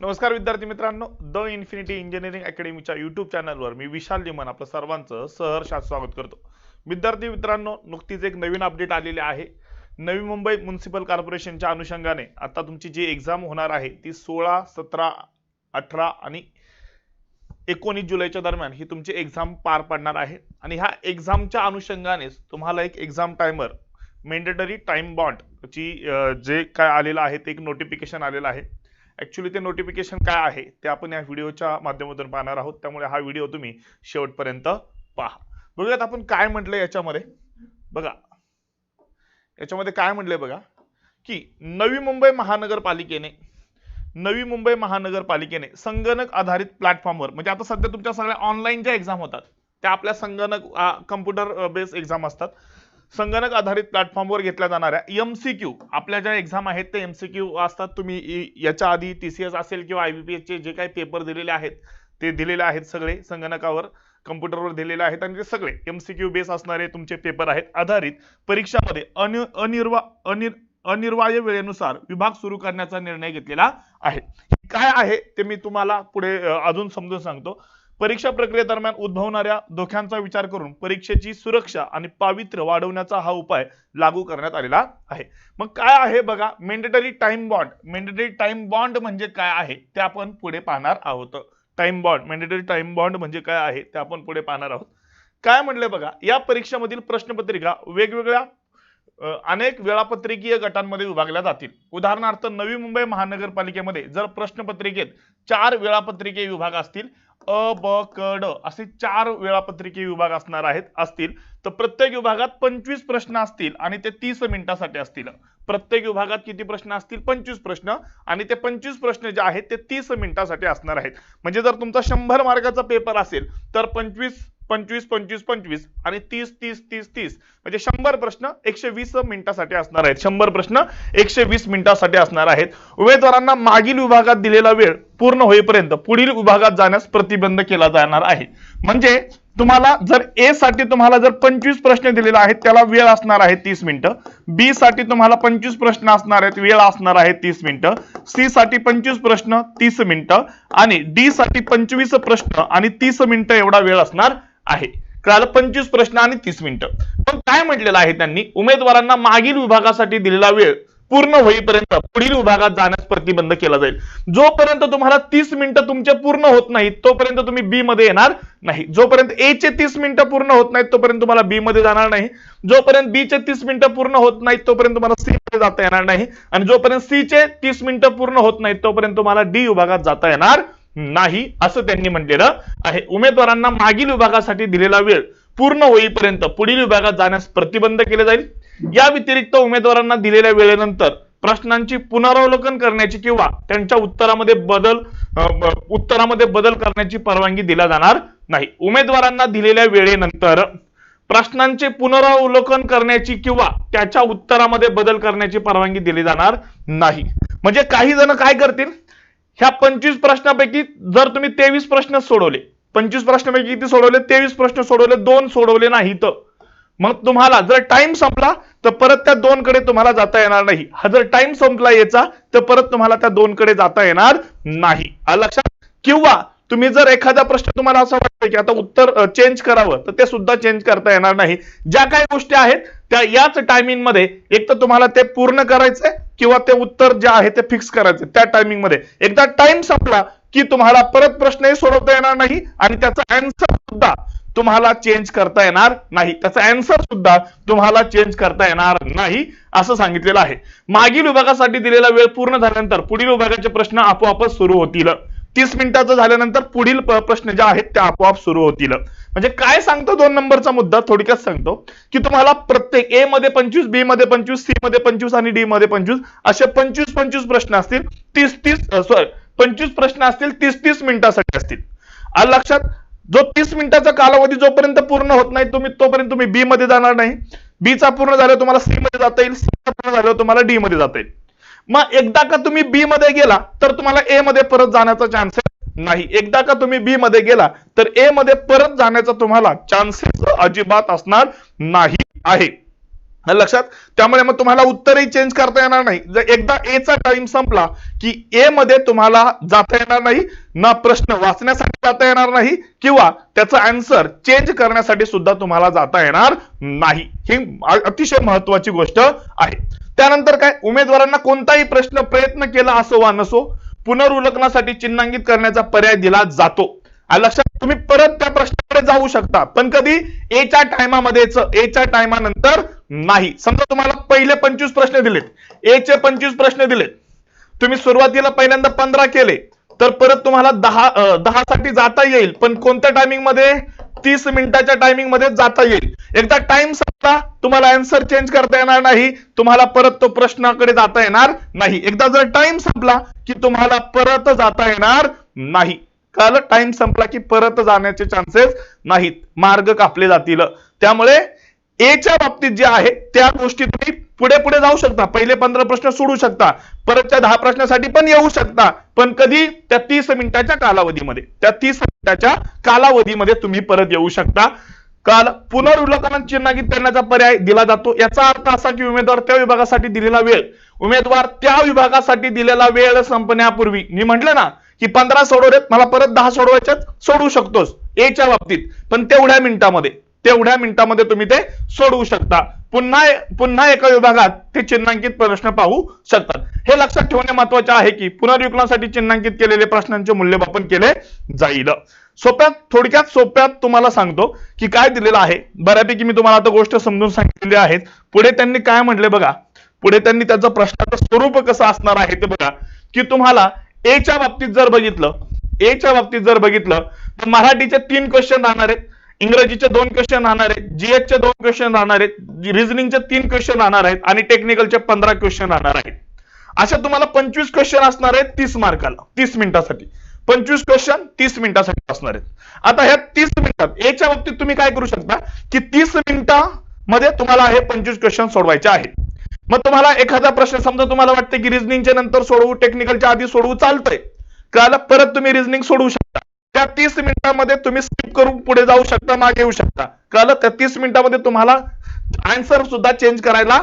नमस्कार विद्यार्थी मित्रांनो द इन्फिनिटी इंजिनिअरिंग अकॅडमीच्या युट्यूब चॅनलवर मी विशाल लिमन आपलं सर्वांचं सहर्षात स्वागत करतो. विद्यार्थी मित्रांनो नुकतीच एक नवीन अपडेट आलेली आहे. नवी मुंबई म्युन्सिपल कॉर्पोरेशनच्या अनुषंगाने आता तुमची जी एक्झाम होणार आहे ती सोळा सतरा अठरा आणि एकोणीस जुलैच्या दरम्यान ही तुमची एक्झाम पार पडणार आहे. आणि ह्या एक्झामच्या अनुषंगानेच तुम्हाला एक exam timer mandatory time bond ची जे काय आलेलं आहे ते एक नोटिफिकेशन आलेलं आहे. ऍक्च्युली ते नोटिफिकेशन काय आहे ते आपण या व्हिडिओच्या माध्यमातून पाहणार आहोत. त्यामुळे हा व्हिडिओ तुम्ही शेवटपर्यंत पहा. बघूयात आपण काय म्हटलं याच्यामध्ये. बघा. याच्यामध्ये काय म्हटलंय बघा की नवी मुंबई महानगरपालिकेने नवी मुंबई महानगरपालिकेने संगणक आधारित प्लॅटफॉर्मवर म्हणजे आता सध्या तुमच्या सगळ्या ऑनलाईन ज्या एक्झाम होतात त्या आपल्या संगणक कम्प्युटर बेस्ड एक्झाम असतात. संगणक आधारित प्लॅटफॉर्मवर घेतल्या जाणाऱ्या एमसीक्यू आपल्या ज्या एक्झाम आहेत ते एमसीक्यू असतात. तुम्ही याच्या आधी टीसीएस असेल किंवा IBPS चे जे काही पेपर दिलेले आहेत ते दिलेले आहेत सगळे संगणकावर कम्प्युटरवर दिलेले आहेत आणि ते सगळे एमसीक्यू बेस असणारे तुमचे पेपर आहेत. आधारित परीक्षामध्ये अनि अनिर्वा अनिर अनिर्वाय वेळेनुसार विभाग सुरू करण्याचा निर्णय घेतलेला आहे. काय आहे ते मी तुम्हाला पुढे अजून समजून सांगतो. परीक्षा प्रक्रियेदरम्यान उद्भवणाऱ्या धोक्यांचा विचार करून परीक्षेची सुरक्षा आणि पावित्र्य वाढवण्याचा हा उपाय लागू करण्यात आलेला आहे. मग काय आहे बघा mandatory time bond mandatory time bond म्हणजे काय आहे? ते आपण पुढे पाहणार आहोत. Time bond mandatory time bond म्हणजे काय आहे? ते आपण पुढे पाहणार आहोत. काय म्हणले बघा या परीक्षेमधील प्रश्नपत्रिका वेगवेगळ्या अनेक वेळापत्रकीय गटांमध्ये विभागल्या जातील. उदाहरणार्थ नवी मुंबई महानगरपालिकेमध्ये जर प्रश्नपत्रिकेत चार वेळापत्रिके विभाग असतील अ ब क ड असे चार वेळापत्रिके विभाग असणार आहेत असतील तर प्रत्येक विभागात पंचवीस प्रश्न असतील आणि ते तीस मिनिटासाठी असतील. प्रत्येक विभागात किती प्रश्न असतील? पंचवीस प्रश्न आणि ते पंचवीस प्रश्न जे आहेत ते तीस मिनिटासाठी असणार आहेत. म्हणजे जर तुमचा शंभर मार्काचा पेपर असेल तर पंचवीस पंचवीस पंचवीस पंचवीस आणि तीस तीस तीस तीस. म्हणजे शंभर प्रश्न एकशे वीस मिनिटासाठी असणार आहेत. शंभर प्रश्न एकशे वीस मिनिटासाठी असणार आहेत. उमेदवारांना मागील विभागात दिलेला वेळ पूर्ण होईपर्यंत पुढील विभागात जाण्यास प्रतिबंध केला जाणार आहे. म्हणजे तुम्हाला जर ए साठी तुम्हाला जर पंचवीस प्रश्न दिलेले आहेत त्याला वेळ असणार आहे तीस मिनिटं. बी साठी तुम्हाला पंचवीस प्रश्न असणार आहेत वेळ असणार आहे तीस मिनिटं. सी साठी पंचवीस प्रश्न तीस मिनिटं. आणि डी साठी पंचवीस प्रश्न आणि तीस मिनिटं एवढा वेळ असणार आहे. कळालं? पंचवीस प्रश्न आणि तीस मिनिटं. पण काय म्हटलेलं आहे त्यांनी? उमेदवारांना मागील विभागासाठी दिलेला वेळ पूर्ण होईपर्यंत पुढील विभागात जाण्यास प्रतिबंध केला जाईल. जोपर्यंत तुम्हाला तीस मिनिटं तुमचे पूर्ण होत नाहीत तोपर्यंत तुम्ही बी मध्ये येणार नाही. जोपर्यंत ए चे तीस मिनिटं पूर्ण होत नाहीत तोपर्यंत तुम्हाला बी मध्ये जाणार नाही. जोपर्यंत बी चे तीस मिनिटं पूर्ण होत नाहीत तोपर्यंत तुम्हाला सी मध्ये जाता येणार नाही. आणि जोपर्यंत सी चे तीस मिनिटं पूर्ण होत नाहीत तोपर्यंत तुम्हाला डी विभागात जाता येणार नाही असं त्यांनी म्हटलेलं आहे. उमेदवारांना मागील विभागासाठी दिलेला वेळ पूर्ण होईपर्यंत पुढील विभागात जाण्यास प्रतिबंध केले जाईल. या व्यतिरिक्त उमेदवारांना दिलेल्या वेळेनंतर प्रश्नांची पुनरावलोकन करण्याची किंवा त्यांच्या उत्तरामध्ये बदल उत्तरामध्ये बदल करण्याची परवानगी दिला जाणार नाही. उमेदवारांना दिलेल्या वेळेनंतर प्रश्नांचे पुनरावलोकन करण्याची किंवा त्याच्या उत्तरामध्ये बदल करण्याची परवानगी दिली जाणार नाही. म्हणजे काही जण काय करतील? ह्या पंचवीस प्रश्नापैकी जर तुम्ही तेवीस प्रश्न सोडवले पंचवीस प्रश्नापैकी किती सोडवले? तेवीस प्रश्न सोडवले दोन सोडवले नाही तर मग तुम्हाला जर टाइम संपला तर परत त्या दोन कडे तुम्हाला जाता येणार नाही. हा जर टाइम संपला याचा तर परत तुम्हाला त्या दोन कडे जाता येणार नाही. लक्षात? किंवा तुम्ही जर एखादा प्रश्न तुम्हाला असं वाटतं की आता उत्तर चेंज करावं तर ते सुद्धा चेंज करता येणार नाही. ज्या काही गोष्टी आहेत त्या याच टायमिंगमध्ये एक तर तुम्हाला ते पूर्ण करायचंय किंवा ते उत्तर जे आहे ते फिक्स करायचे त्या टायमिंगमध्ये. एकदा टाइम संपला की तुम्हाला परत प्रश्नही सोडवता येणार नाही आणि त्याचा अँसर सुद्धा तुम्हाला चेंज करता येणार नाही. त्याचा अँसर सुद्धा तुम्हाला चेंज करता येणार नाही असं सांगितलेलं आहे. मागील विभागासाठी दिलेला वेळ पूर्ण झाल्यानंतर पुढील विभागाचे प्रश्न आपोआपच सुरू होतील. तीस मिनिटाचं झाल्यानंतर पुढील प्रश्न जे आहेत ते आपोआप सुरू होतील. म्हणजे काय सांगतो दोन नंबरचा मुद्दा? थोडक्यात सांगतो. की तुम्हाला प्रत्येक ए मध्ये पंचवीस बी मध्ये पंचवीस सी मध्ये पंचवीस आणि डी मध्ये पंचवीस असे पंचवीस पंचवीस प्रश्न असतील. तीस तीस सॉरी पंचवीस प्रश्न असतील तीस तीस मिनिटासाठी असतील. आलं लक्षात जो तीस मिनिटाचा कालावधी जोपर्यंत पूर्ण होत नाही तुम्ही तोपर्यंत तुम्ही बी मध्ये जाणार नाही. बी चा पूर्ण झाल्यावर तुम्हाला सी मध्ये जाता येईल सीचा पूर्ण झाल्यावर तुम्हाला डी मध्ये जाता येईल. मग एकदा का तुम्ही बी मध्ये गेला तर तुम्हाला ए मध्ये परत जाण्याचा चान्सेस नाही. एकदा का तुम्ही बी मध्ये गेला तर ए मध्ये परत जाण्याचा तुम्हाला चान्सेस अजिबात असणार नाही आहे. लक्षात? त्यामुळे मग तुम्हाला उत्तरही चेंज करता येणार नाही. जर एकदा ए चा टाइम संपला की ए मध्ये तुम्हाला जाता येणार नाही ना प्रश्न वाचण्यासाठी जाता येणार नाही किंवा त्याचा आन्सर चेंज करण्यासाठी सुद्धा तुम्हाला जाता येणार नाही. ही अतिशय महत्वाची गोष्ट आहे. त्यानंतर काय? उमेदवारांना कोणताही प्रश्न प्रयत्न केला असो वा नसो पुनरुलग्नासाठी चिन्हांकित करण्याचा पर्याय दिला जातो. लक्षात तुम्ही परत त्या प्रश्नाकडे जाऊ शकता पण कधी एच्या टायमामध्येच एच्या टायमानंतर नाही. समजा तुम्हाला पहिले पंचवीस प्रश्न दिलेत एचे पंचवीस प्रश्न दिलेत. तुम्ही सुरुवातीला पहिल्यांदा पंधरा केले तर परत तुम्हाला दहा दहा साठी जाता येईल पण कोणत्या टायमिंगमध्ये? तीस मिनिटाच्या टायमिंगमध्ये जाता येईल. एकदा टाइम संपला तुम्हाला आन्सर चेंज करता येणार नाही. तुम्हाला परत तो प्रश्नाकडे जाता येणार नाही. एकदा जर टाइम संपला की तुम्हाला परत जाता येणार नाही. काल टाइम संपला की परत जाण्याचे चान्सेस नाहीत. मार्ग कापले जातील. त्यामुळे एच्या बाबतीत जे आहे त्या गोष्टी तुम्ही पुढे पुढे जाऊ शकता. पहिले पंधरा प्रश्न सोडू शकता. परतच्या दहा प्रश्नासाठी पण येऊ शकता. पण कधी? त्या तीस मिनिटाच्या कालावधीमध्ये. त्या तीस मिनिटाच्या कालावधीमध्ये तुम्ही परत येऊ शकता. काल पुनर्विलोकन चिन्हांकित करण्याचा पर्याय दिला जातो. याचा अर्थ असा की उमेदवार त्या विभागासाठी दिलेला वेळ. उमेदवार त्या विभागासाठी दिलेला वेळ संपण्यापूर्वी. मी म्हटलं ना की पंधरा सोडवलेत मला परत दहा सोडवायच्यात सोडवू शकतोस. एच्या बाबतीत. पण तेवढ्या मिनिटामध्ये. तेवढ्या मिनिटामध्ये तुम्ही ते सोडवू शकता. पुन्हा पुन्हा एका विभागात ते चिन्हांकित प्रश्न पाहू शकतात. हे लक्षात ठेवणे महत्त्वाचे आहे की पुनर्विकलनासाठी चिन्हांकित केलेले प्रश्नांचे मूल्यमापन केले जाईल. सोप्यात थोडक्यात सोप्यात तुम्हाला सांगतो की काय दिलेलं आहे. बऱ्यापैकी मी तुम्हाला आता गोष्ट समजून सांगितलेली आहे पुढे त्यांनी काय म्हटले बघा? पुढे त्यांनी त्याचं प्रश्नाचं स्वरूप कसं असणार आहे ते बघा. की तुम्हाला एच्या बाबतीत जर बघितलं एच्या बाबतीत जर बघितलं तर मराठीचे तीन क्वेश्चन राहणार आहेत. इंग्रजीचे दोन क्वेश्चन राहणार आहेत जीएसचे दोन क्वेश्चन राहणार आहेत रिझनिंगचे तीन क्वेश्चन राहणार आहेत आणि टेक्निकलचे पंधरा क्वेश्चन राहणार आहेत. अशा तुम्हाला पंचवीस क्वेश्चन असणार आहेत तीस मार्काला तीस मिनिटासाठी. पंचवीस क्वेश्चन तीस मिनिटासाठी असणार आहेत. आता ह्या तीस मिनिटात याच्या बाबतीत तुम्ही काय करू शकता की तीस मिनिटामध्ये तुम्हाला हे पंचवीस क्वेश्चन सोडवायचे आहेत. मग तुम्हाला एखादा प्रश्न समजा तुम्हाला वाटतं की रिझनिंगच्या नंतर सोडवू टेक्निकलच्या आधी सोडवू चालतंय. त्याला परत तुम्ही रिझनिंग सोडवू शकता. त्या तीस मिनिटांमध्ये तुम्ही स्किप करून पुढे जाऊ शकता मागे येऊ शकता. कळलं? त्या तीस मिनिटांमध्ये तुम्हाला आन्सर सुद्धा चेंज करायला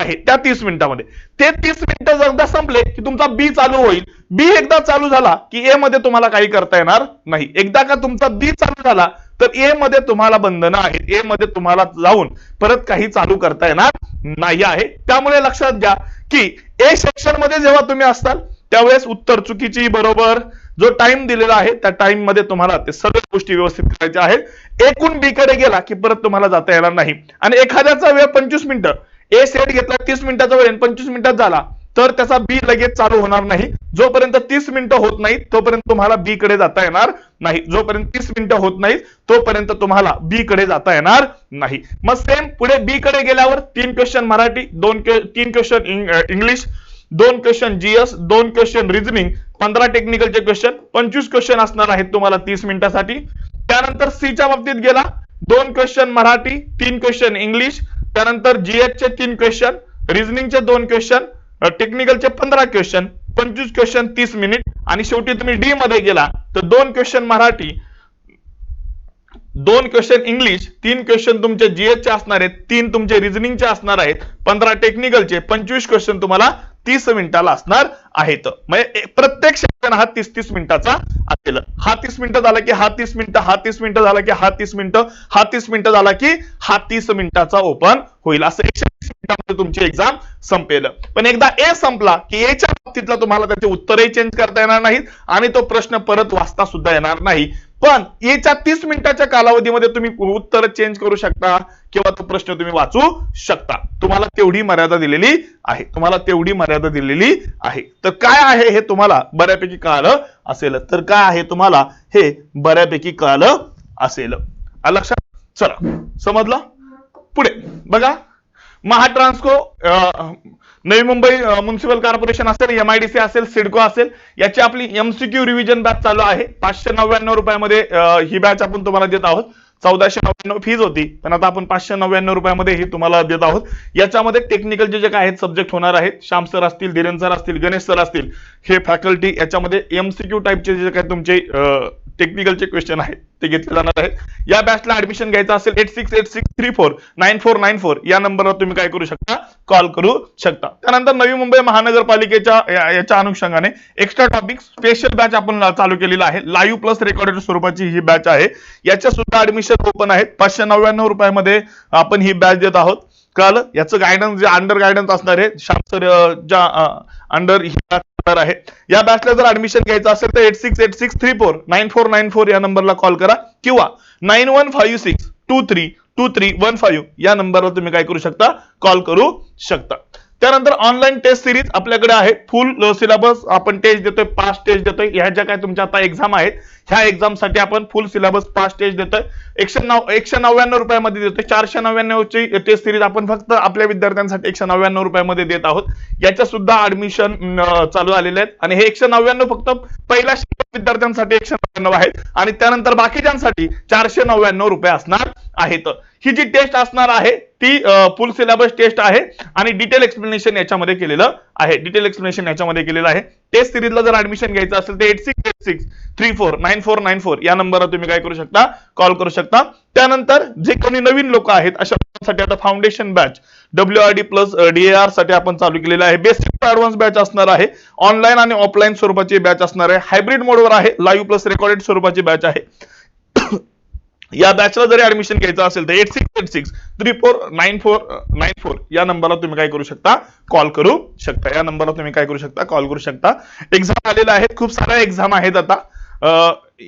आहे त्या तीस मिनिटांमध्ये. ते तीस मिनिटं एकदा संपले की तुमचा बी चालू होईल. बी एकदा चालू झाला की ए मध्ये तुम्हाला काही करता येणार नाही. एकदा का तुमचा बी चालू झाला तर ए मध्ये तुम्हाला बंधनं आहेत. ए मध्ये तुम्हाला जाऊन परत काही चालू करता येणार नाही आहे. त्यामुळे लक्षात घ्या की ए सेक्शनमध्ये जेव्हा तुम्ही असताल त्यावेळेस उत्तर चुकीची बरोबर जो टाइम दिलेला आहे त्या टाइममध्ये तुम्हाला ते सर्व गोष्टी व्यवस्थित करायच्या आहेत. एकूण बी कडे गेला की परत तुम्हाला जाता येणार नाही. आणि एखाद्याचा वेळ पंचवीस मिनिटं ए सेट घेतला तीस मिनिटाचा वेळ पंचवीस मिनिटात झाला तर त्याचा बी लगेच चालू होणार नाही. जोपर्यंत तीस मिनिटं होत नाहीत तोपर्यंत तुम्हाला बी कडे जाता येणार नाही. जोपर्यंत तीस मिनिटं होत नाहीत तोपर्यंत तुम्हाला बी कडे जाता येणार नाही. मग सेम पुढे बी कडे गेल्यावर तीन क्वेश्चन मराठी दोन तीन क्वेश्चन इंग्लिश दोन क्वेश्चन जीएस दोन क्वेश्चन रिझनिंग पंधरा टेक्निकलचे क्वेश्चन पंचवीस क्वेश्चन असणार आहेत तुम्हाला तीस मिनिटासाठी. त्यानंतर सी च्या बाबतीत गेला. दोन क्वेश्चन मराठी तीन क्वेश्चन इंग्लिश त्यानंतर जीएस चे तीन क्वेश्चन रिझनिंगचे दोन क्वेश्चन टेक्निकलचे पंधरा क्वेश्चन पंचवीस क्वेश्चन तीस मिनिट आणि शेवटी तुम्ही डी मध्ये गेला तर दोन क्वेश्चन मराठी दोन क्वेश्चन इंग्लिश तीन क्वेश्चन तुमचे जीएस चे असणार आहेत तीन तुमचे रिझनिंगचे असणार आहेत पंधरा टेक्निकलचे पंचवीस क्वेश्चन तुम्हाला तीस मिनिटाला असणार आहेत. म्हणजे प्रत्येक सेक्शन हा तीस तीस मिनिटाचा असेल. हा तीस मिनिटं झाला की हा तीस मिनिटं हा तीस मिनिटं झाला की हा तीस मिनिटं हा तीस मिनिटं झाला की हा तीस मिनिटाचा ओपन होईल. असं एकशे तीस मिनिटामध्ये तुमची एक्झाम संपेल. पण एकदा ए संपला की एच्या बाबतीतला तुम्हाला त्याचे उत्तरही चेंज करता येणार नाहीत आणि तो प्रश्न परत वाचता सुद्धा येणार नाही. पण एच्या तीस मिनिटाच्या कालावधीमध्ये तुम्ही उत्तर चेंज करू शकता किंवा तो प्रश्न तुम्ही वाचू शकता. तुम्हाला तेवढी मर्यादा दिलेली आहे. तुम्हाला तेवढी मर्यादा दिलेली आहे. तर काय आहे हे तुम्हाला बऱ्यापैकी कळालं असेल. तर काय आहे तुम्हाला हे बऱ्यापैकी कळालं असेल. लक्षात? चला. समजलं? पुढे. बघा. महाट्रान्सको नवी मुंबई म्युन्सिपल कॉर्पोरेशन असेल एमआयडीसी असेल सिडको असेल याची आपली एमसीक्यू रिव्हिजन बॅच चालू आहे. पाचशे नव्याण्णव रुपयामध्ये ही बॅच आपण तुम्हाला देत आहोत. चौदाशे नव्याण्णव फीज होती पण आता आपण पाचशे नव्याण्णव रुपयामध्ये ही तुम्हाला देत आहोत. याच्यामध्ये टेक्निकल जे काय आहेत सब्जेक्ट होणार आहेत श्याम सर असतील धीरेन सर असतील गणेश सर असतील हे फॅकल्टी याच्यामध्ये एमसीक्यू टाईपचे जे काय तुमचे टेक्निकलचे क्वेश्चन आहेत ते घेतले जाणार आहेत. या बॅचला ऍडमिशन घ्यायचं असेल eight six eight six three four nine four nine four या नंबरवर तुम्ही काय करू शकता? कॉल करू शकता. त्यानंतर नवी मुंबई महानगरपालिकेच्या याच्या अनुषंगाने एक्स्ट्रा टॉपिक स्पेशल बॅच आपण चालू केलेला आहे. लाईव्ह प्लस रेकॉर्डेड स्वरूपाची ही बॅच आहे. याच्या सुद्धा ऍडमिशन ओपन आहेत. पाचशे नव्याण्णव रुपयामध्ये आपण ही बॅच देत आहोत. कळलं? याचं गायडन्स जे अंडर गायडन्स असणार आहे शास्त्र ज्या अंडर ही असणार आहे या बॅचला जर ऍडमिशन घ्यायचं असेल तर eight six eight six three four nine four nine four या नंबरला कॉल करा. किंवा nine one five six two three two three one five या नंबरवर तुम्ही काय करू शकता? कॉल करू शकता. त्यानंतर ऑनलाईन टेस्ट सिरीज आपल्याकडे आहे. फुल सिलेबस आपण टेस्ट देतोय पास टेस्ट देतोय. ह्या ज्या काय तुमच्या आता एक्झाम आहेत ह्या एक्झामसाठी आपण फुल सिलेबस पास टेस्ट देतोय. एकशे नऊ एकशे नव्याण्णव रुपयामध्ये देतोय. चारशे नव्याण्णवची टेस्ट सिरीज आपण फक्त आपल्या विद्यार्थ्यांसाठी एकशे नव्याण्णव रुपयामध्ये देत आहोत. याच्या सुद्धा ऍडमिशन चालू झालेले आहेत. आणि हे एकशे नव्याण्णव फक्त पहिल्या विद्यार्थ्यांसाठी एकशे नव्याण्णव आहेत. आणि त्यानंतर बाकीच्यांसाठी चारशे नव्याण्णव रुपये असणार. आहेत. ही जी टेस्ट असणार आहे ती फुल सिलेबस टेस्ट आहे आणि डिटेल एक्सप्लेनेशन याच्यामध्ये केलेलं आहे. डिटेल एक्सप्लेनेशन याच्यामध्ये केलेलं आहे. टेस्ट सिरीजला जर ऍडमिशन घ्यायचं असेल तर eight six eight six three four nine four nine four या नंबरवर तुम्ही काय करू शकता? कॉल करू शकता. त्यानंतर जे कोणी नवीन लोक आहेत अशा लोकांसाठी आता foundation batch W R D plus डीएआरसाठी आपण चालू केलेलं आहे. बेसिक ऍडव्हान्स बॅच असणार आहे. ऑनलाईन आणि ऑफलाईन स्वरूपाची बॅच असणार आहे. हायब्रिड मोडवर आहे. लाईव्ह प्लस रेकॉर्डेड स्वरूपाची बॅच आहे. या बॅचला जरी ऍडमिशन घ्यायचं असेल तर eight six eight six three four nine four nine four या नंबरला तुम्ही काय करू शकता? कॉल करू शकता. या नंबरला तुम्ही काय करू शकता? कॉल करू शकता. एक्झाम आलेल्या आहेत. खूप साऱ्या एक्झाम आहेत आता.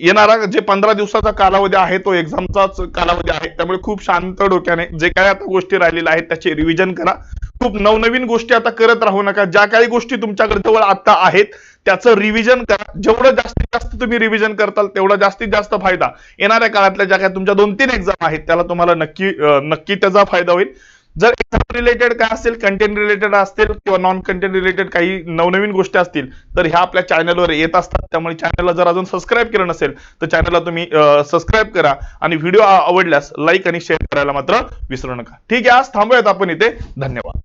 येणारा जे पंधरा दिवसाचा कालावधी आहे तो एक्झामचाच कालावधी आहे. त्यामुळे खूप शांत डोक्याने जे काय आता गोष्टी राहिलेल्या आहेत त्याचे रिव्हिजन करा. खूप नवनवीन गोष्टी आता करत राहू नका. ज्या काही गोष्टी तुमच्याकडे जवळ आता आहेत त्याचं रिव्हिजन करा. जेवढं जास्तीत जास्त तुम्ही रिव्हिजन करताल तेवढा जास्तीत जास्त फायदा. येणाऱ्या काळातल्या ज्या काही तुमच्या दोन तीन एक्झाम आहेत त्याला तुम्हाला नक्की नक्की त्याचा फायदा होईल. जर एक्झाम रिलेटेड काय असेल कंटेंट रिलेटेड असतील किंवा नॉन कंटेंट रिलेटेड काही नवनवीन गोष्टी असतील तर ह्या आपल्या चॅनलवर येत असतात. त्यामुळे चॅनलला जर अजून सबस्क्राईब केलं नसेल तर चॅनलला तुम्ही सबस्क्राईब करा आणि व्हिडिओ आवडल्यास लाईक आणि शेअर करायला मात्र विसरू नका. ठीक आहे आज थांबूयात आपण इथे. धन्यवाद.